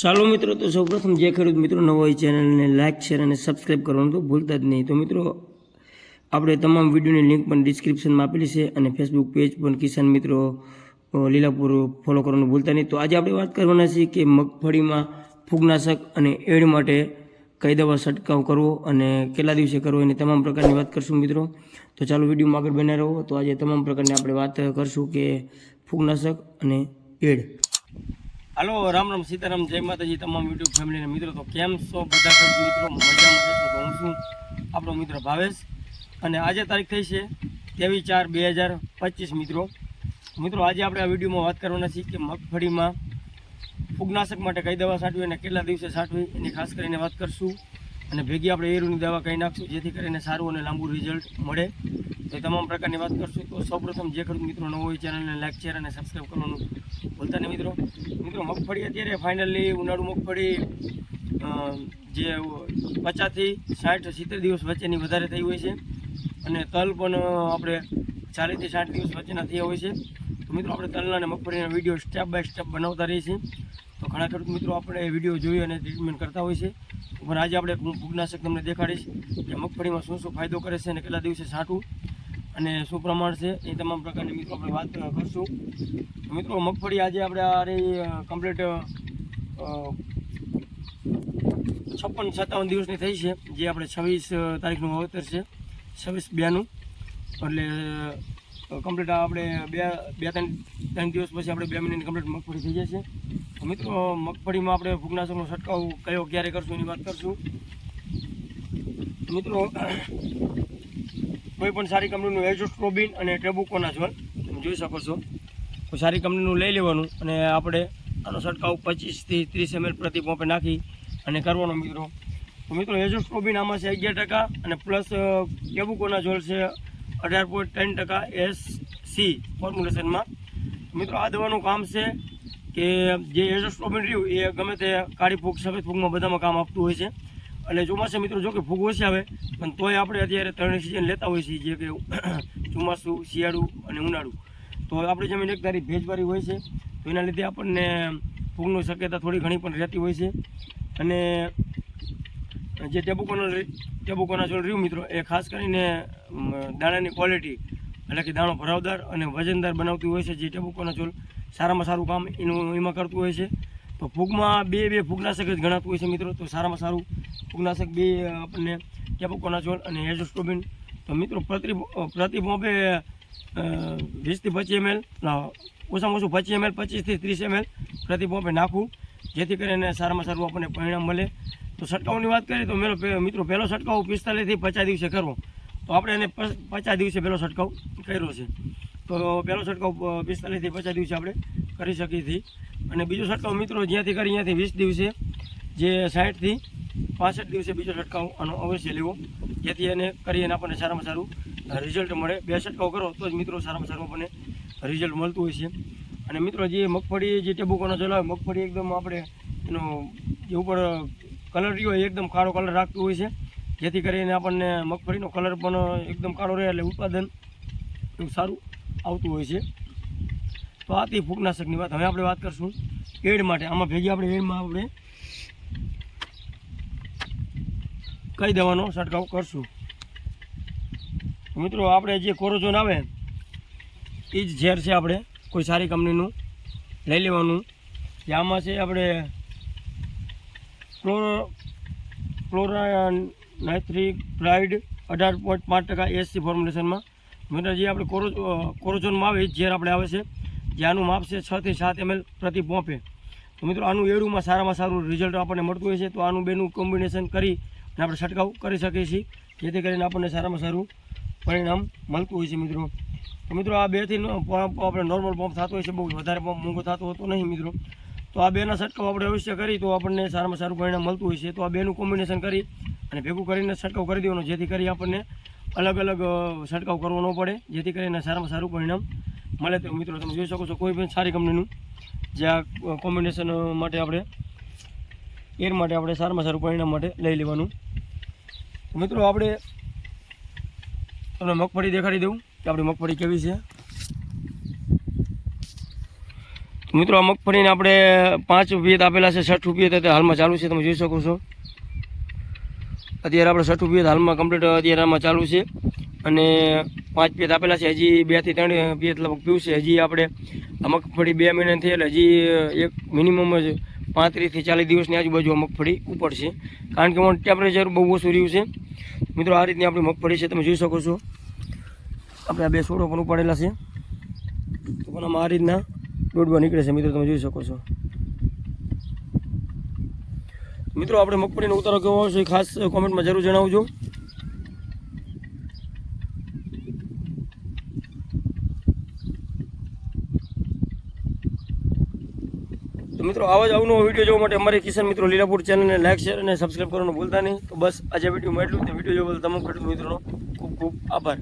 ચાલો મિત્રો, તો સૌપ્રથમ જે ખેડૂત મિત્રો નવો હોય ચેનલને લાઇક શેર અને સબસ્ક્રાઈબ કરવાનું તો ભૂલતા જ નહીં. તો મિત્રો, આપણે તમામ વિડીયોની લિંક પણ ડિસ્ક્રિપ્શનમાં આપેલી છે અને ફેસબુક પેજ પણ કિસાન મિત્રો લીલાપુર ફોલો કરવાનું ભૂલતા નહીં. તો આજે આપણે વાત કરવાના છીએ કે મગફળીમાં ફૂગનાશક અને એડ માટે કઈ દવા છંટકાવ કરવો અને કેટલા દિવસે કરવો એની તમામ પ્રકારની વાત કરશું મિત્રો. તો ચાલો વિડીયોમાં આગળ બન્યા રહો. તો આજે તમામ પ્રકારની આપણે વાત કરશું કે ફૂગનાશક અને એડ. હાલો, રામ રામ, સીતારામ, જય માતાજી, તમામ યુટ્યુબ ફેમિલીના મિત્રો. તો કેમ છો બધા મિત્રો? મજામાં જશો તો હું છું આપણો મિત્ર ભાવેશ. અને આજે તારીખ થઈ છે ત્રેવીસ ચાર બે હજાર પચીસ મિત્રો. મિત્રો, આજે આપણે આ વિડીયોમાં વાત કરવાના છીએ કે મગફળીમાં ફૂગનાશક માટે કઈ દવા છાંટવી અને કેટલા દિવસે છાંટવી, એની ખાસ કરીને વાત કરશું. અને ભેગી આપણે એરુની દવા કહી નાખશું, જેથી કરીને સારું અને લાંબુ રિઝલ્ટ મળે. એ તમામ પ્રકારની વાત કરશું. તો સૌપ્રથમ જે ખેડૂત મિત્રો નવો હોય ચેનલને લાઈક શેર અને સબસ્ક્રાઈબ કરવાનું ભૂલતા નહીં મિત્રો. મિત્રો, મગફળી અત્યારે ફાઇનલી ઉનાળુ મગફળી જે પચાસથી સાઠ સિત્તેર દિવસ વચ્ચેની વધારે થઈ હોય છે. અને તલ પણ આપણે ચાલીસથી સાઠ દિવસ વચ્ચેના થયા હોય છે. તો મિત્રો, આપણે તલના અને મગફળીના વીડિયો સ્ટેપ બાય સ્ટેપ બનાવતા રહીએ છીએ. તો ઘણા ખેડૂત મિત્રો આપણે વીડિયો જોઈ અને ટ્રીટમેન્ટ કરતા હોય છે. પણ આજે આપણે ફૂગનાશક તમને દેખાડીશ કે મગફળીમાં શું શું ફાયદો કરે છે અને કેટલા દિવસે છાંટવું અને શું પ્રમાણ છે એ તમામ પ્રકારની મિત્રો આપણે વાત કરશું. મિત્રો, મગફળી આજે આપણે આ રહી કમ્પ્લીટ છપ્પન સત્તાવન દિવસની થઈ છે, જે આપણે છવ્વીસ તારીખનું વાવેતર છે, છવ્વીસ બેનું. એટલે કમ્પ્લીટ આપણે બે બે ત્રણ ત્રણ દિવસ પછી આપણે બે મહિનાની કમ્પ્લીટ મગફળી થઈ જશે. મિત્રો, મગફળીમાં આપણે ફૂગનાશકનો છંટકાવ કયો, ક્યારે કરશું એની વાત કરશું. મિત્રો કોઈ પણ સારી કંપનીનું એજોસ્ટ્રોબિન અને ટેબુકોનાઝોલ તમે જોઈ શકો છો. તો સારી કંપનીનું લઈ લેવાનું અને આપણે આનો છંટકાવ પચીસથી ત્રીસ એમએલ પ્રતિ પંપે નાખી અને કરવાનો મિત્રો. તો મિત્રો એજોસ્ટ્રોબિન આમાં છે અગિયાર ટકા અને પ્લસ ટેબુકોનાઝોલ છે અઢાર પોઈન્ટ ત્રણ ટકા એસ સી ફોર્મ્યુલેશનમાં મિત્રો, આ દવાનું કામ છે કે જે એજોસ્ટ્રોબિન રહ્યું એ ગમે તે કાળી ફૂગ, સફેદ ફૂગમાં બધામાં કામ આપતું હોય છે. એટલે ચોમાસા મિત્રો, જો કે ફૂગ ઓછી આવે પણ તોય આપણે અત્યારે ત્રણ સિઝન લેતા હોઈએ છીએ, જે કે ચોમાસું, શિયાળું અને ઉનાળું. તો આપણી જમીન એક તારી ભેજવાળી હોય છે, તો એના લીધે આપણને ફૂગની શક્યતા થોડી ઘણી પણ રહેતી હોય છે. અને જે ટેબુકોનો ટેબુકોના છોડ રહ્યું મિત્રો, એ ખાસ કરીને દાણાની ક્વોલિટી એટલે કે દાણો ભરાવદાર અને વજનદાર બનાવતી હોય છે, જે ટેબુકોના છોડ સારામાં સારું કામ એનું, એમાં કરતું હોય છે. તો ફૂગમાં બે બે ફૂગનાશક જ ગણાતું હોય છે મિત્રો. તો સારામાં સારું ફૂગનાશક બે આપણને ટેબુકોના ચોલ અને એઝોસ્ટોબિન તો મિત્રો પ્રતિ પ્રતિ પંપે વીસથી પચીસ એમએલ ઓછામાં ઓછું પચીસ એમએલ પચીસથી ત્રીસ એમએલ પ્રતિ પંપે નાખવું. જેથી કરીને સારામાં સારું આપણને પરિણામ મળે. તો છંટકાવની વાત કરીએ તો મેં મિત્રો પહેલો છંટકાવ પિસ્તાલીસથી પચાસ દિવસે કરવો. તો આપણે એને પચાસ દિવસે પહેલો છંટકાવ કર્યો છે. તો પહેલો છંટકાવ પિસ્તાલીસથી પચાસ દિવસે આપણે કરી શકી હતી. અને બીજો છંટકાવ મિત્રો જ્યાંથી કરી ત્યાંથી વીસ દિવસે, જે સાઠથી પાસઠ દિવસે બીજો છંટકાવ આનો અવશ્ય લેવો. જેથી એને કરી અને આપણને સારામાં સારું રિઝલ્ટ મળે. બે છંટકાવ કરો તો જ મિત્રો સારામાં સારું આપણને રિઝલ્ટ મળતું હોય છે. અને મિત્રો જે મગફળી, જે ટેબુકોનો ચલાવે, મગફળી એકદમ આપણે એનો જે ઉપર કલર રહ્યો એ એકદમ કાળો કલર રાખતું હોય છે. જેથી કરીને આપણને મગફળીનો કલર પણ એકદમ કાળો રહે એટલે ઉત્પાદન સારું આવતું હોય છે. તો આ હતી ફૂગનાશકની વાત. હવે આપણે વાત કરશું એડ માટે. આમાં ભેગી આપણે એડમાં આપણે કઈ દવાનો છંટકાવ કરશું. મિત્રો, આપણે જે કોરોજોન આવે એ જ ઝેર છે આપણે. કોઈ સારી કંપનીનું લઈ લેવાનું. જે આમાં છે આપણે ક્લોરો ક્લોરા નાઇટ્રિક બ્રાઇડ અઢાર પોઈન્ટ પાંચ ટકા એસસી ફોર્મ્યુલેશનમાં મિત્રો, જે આપણે કોરો કોરોજોનમાં આવે એ ઝેર આપણે આવે છે. જે આનું માપ છે છથી સાત એમએલ પ્રતિ પોંપે તો મિત્રો, આનું એડુમાં સારામાં સારું રિઝલ્ટ આપણને મળતું હોય છે, તો આનું બેનું કોમ્બિનેશન કરી અને આપણે છંટકાવ કરી શકીએ છીએ, જેથી કરીને આપણને સારામાં સારું પરિણામ મળતું હોય છે, મિત્રો. તો મિત્રો, આ બેથી આપણે નોર્મલ પંપ થતો હોય છે, બહુ વધારે પંપ મોંઘો થતો હોતો નહીં, મિત્રો. તો આ બેના છંટકાવ આપણે અવશ્ય કરી, તો આપણને સારામાં સારું પરિણામ મળતું હોય છે. તો આ બેનું કોમ્બિનેશન કરી અને ભેગું કરીને છંટકાવ કરી દેવાનો, જેથી કરી આપણને અલગ અલગ છંટકાવ કરવો ન પડે, જેથી કરીને સારામાં સારું પરિણામ મળે તો મિત્રો તમે જોઈ શકો છો, કોઈ પણ સારી કંપનીનું જે આ કોમ્બિનેશન માટે આપણે, એર માટે આપણે સારામાં સારું પરિણામ માટે લઈ લેવાનું. મિત્રો આપણે તમને મગફળી દેખાડી દઉં કે આપણી મગફળી કેવી છે. મિત્રો આ મગફળીને આપણે પાંચ રૂપિયા આપેલા છે, સઠ રૂપિયા તો હાલમાં ચાલુ છે, તમે જોઈ શકો છો. અત્યારે આપણે છઠ્ઠું રૂપિયા હાલમાં કમ્પ્લીટ અત્યારે આમાં ચાલુ છે. અને પાંચ પેત આપેલા છે. હજી બેથી ત્રણ પેત લગભગ પીવું છે. હજી આપણે મગફળી બે મહિના એટલે હજી એક મિનિમમ જ પાંત્રીસથી ચાલીસ દિવસની આજુબાજુ મગફળી ઉપડશે કારણ કે ટેમ્પરેચર બહુ ઓછું રહ્યું છે. મિત્રો, આ રીતની આપણી મગફળી છે. તમે જોઈ શકો છો. આપણે આ બે છોડો પણ ઉપાડેલા છે. તો પણ આ રીતના દોડવા નીકળે છે. મિત્રો, તમે જોઈ શકો છો. મિત્રો, આપણે મગફળીનો ઉતારો કેવો એ ખાસ કોમેન્ટમાં જરૂર જણાવજો. તો મિત્રો, આવા જ આવનો વીડિયો જોવા માટે અમારી કિશન મિત્રો લીલાપુર ચેનલને લાઈક શેર અને સબસ્ક્રાઈબ કરવાનું ભૂલતા નહીં. તો બસ, આજે વિડીયોમાં એટલું તે વીડિયો જોવા તમામ ખેડૂત મિત્રોનો ખૂબ ખૂબ આભાર.